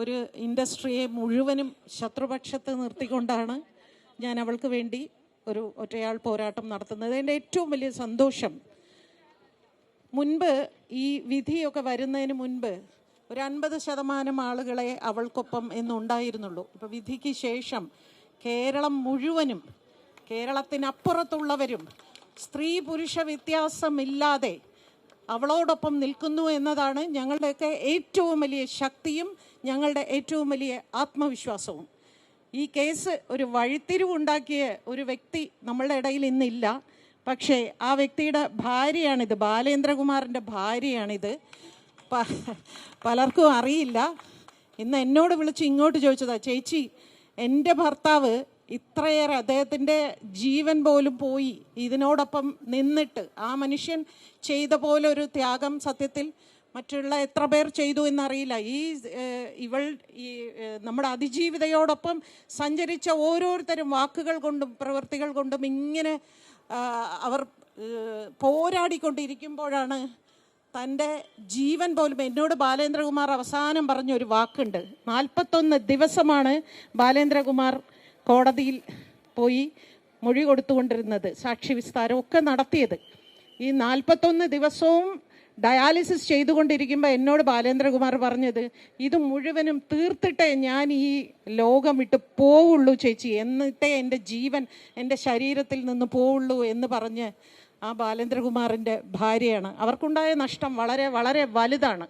ഒരു ഇൻഡസ്ട്രിയെ മുഴുവനും ശത്രുപക്ഷത്ത് നിർത്തിക്കൊണ്ടാണ് ഞാൻ അവൾക്ക് വേണ്ടി ഒരു ഒറ്റയാൾ പോരാട്ടം നടത്തുന്നത്. എന്റെ ഏറ്റവും വലിയ സന്തോഷം മുൻപ് ഈ വിധിയൊക്കെ വരുന്നതിന് മുൻപ് ഒരു അൻപത് ശതമാനം ആളുകളെ അവൾക്കൊപ്പം എന്നുണ്ടായിരുന്നുള്ളൂ. ഇപ്പോൾ വിധിക്ക് ശേഷം കേരളം മുഴുവനും കേരളത്തിനപ്പുറത്തുള്ളവരും സ്ത്രീ പുരുഷ വ്യത്യാസമില്ലാതെ അവളോടൊപ്പം നിൽക്കുന്നു എന്നതാണ് ഞങ്ങളുടെയൊക്കെ ഏറ്റവും വലിയ ശക്തിയും ഞങ്ങളുടെ ഏറ്റവും വലിയ ആത്മവിശ്വാസവും. ഈ കേസ് ഒരു വഴിത്തിരിവുണ്ടാക്കിയ ഒരു വ്യക്തി നമ്മളുടെ ഇടയിൽ ഇന്നില്ല. പക്ഷേ ആ വ്യക്തിയുടെ ഭാര്യയാണിത്. ബാലേന്ദ്രകുമാറിന്റെ ഭാര്യയാണിത്. പലർക്കും അറിയില്ല. ഇന്ന് എന്നോട് വിളിച്ച് ഇങ്ങോട്ട് ചോദിച്ചതാ ചേച്ചി എന്റെ ഭർത്താവ് ഇത്രയേറെ അദ്ദേഹത്തിന്റെ ജീവൻ പോലും പോയി. ഇതിനോടൊപ്പം നിന്നിട്ട് ആ മനുഷ്യൻ ചെയ്ത പോലെ ഒരു ത്യാഗം സത്യത്തിൽ മറ്റുള്ള എത്ര പേർ ചെയ്തു എന്നറിയില്ല. ഈ ഇവൾ ഈ നമ്മുടെ അതിജീവിതയോടൊപ്പം സഞ്ചരിച്ച ഓരോരുത്തരും വാക്കുകൾ കൊണ്ടും പ്രവൃത്തികൾ കൊണ്ടും ഇങ്ങനെ അവർ പോരാടിക്കൊണ്ടിരിക്കുമ്പോഴാണ് തന്റെ ജീവൻ പോലും. എന്നോട് ബാലേന്ദ്രകുമാർ അവസാനം പറഞ്ഞൊരു വാക്കുണ്ട്. നാൽപ്പത്തൊന്ന് ദിവസമാണ് ബാലേന്ദ്രകുമാർ കോടതിയിൽ പോയി മൊഴി കൊടുത്തുകൊണ്ടിരുന്നത് സാക്ഷി വിസ്താരം ഒക്കെ നടത്തിയത്. ഈ നാൽപ്പത്തൊന്ന് ദിവസവും ഡയാലിസിസ് ചെയ്തുകൊണ്ടിരിക്കുമ്പോൾ എന്നോട് ബാലേന്ദ്രകുമാർ പറഞ്ഞത് ഇത് മുഴുവനും തീർത്തിട്ടേ ഞാൻ ഈ ലോകം വിട്ട് പോവുള്ളൂ ചേച്ചി. എന്നിട്ടേ എന്റെ ജീവൻ എന്റെ ശരീരത്തിൽ നിന്ന് പോവുള്ളൂ എന്ന് പറഞ്ഞ് ആ ബാലേന്ദ്രകുമാറിന്റെ ഭാര്യയാണ്. അവർക്കുണ്ടായ നഷ്ടം വളരെ വളരെ വലുതാണ്.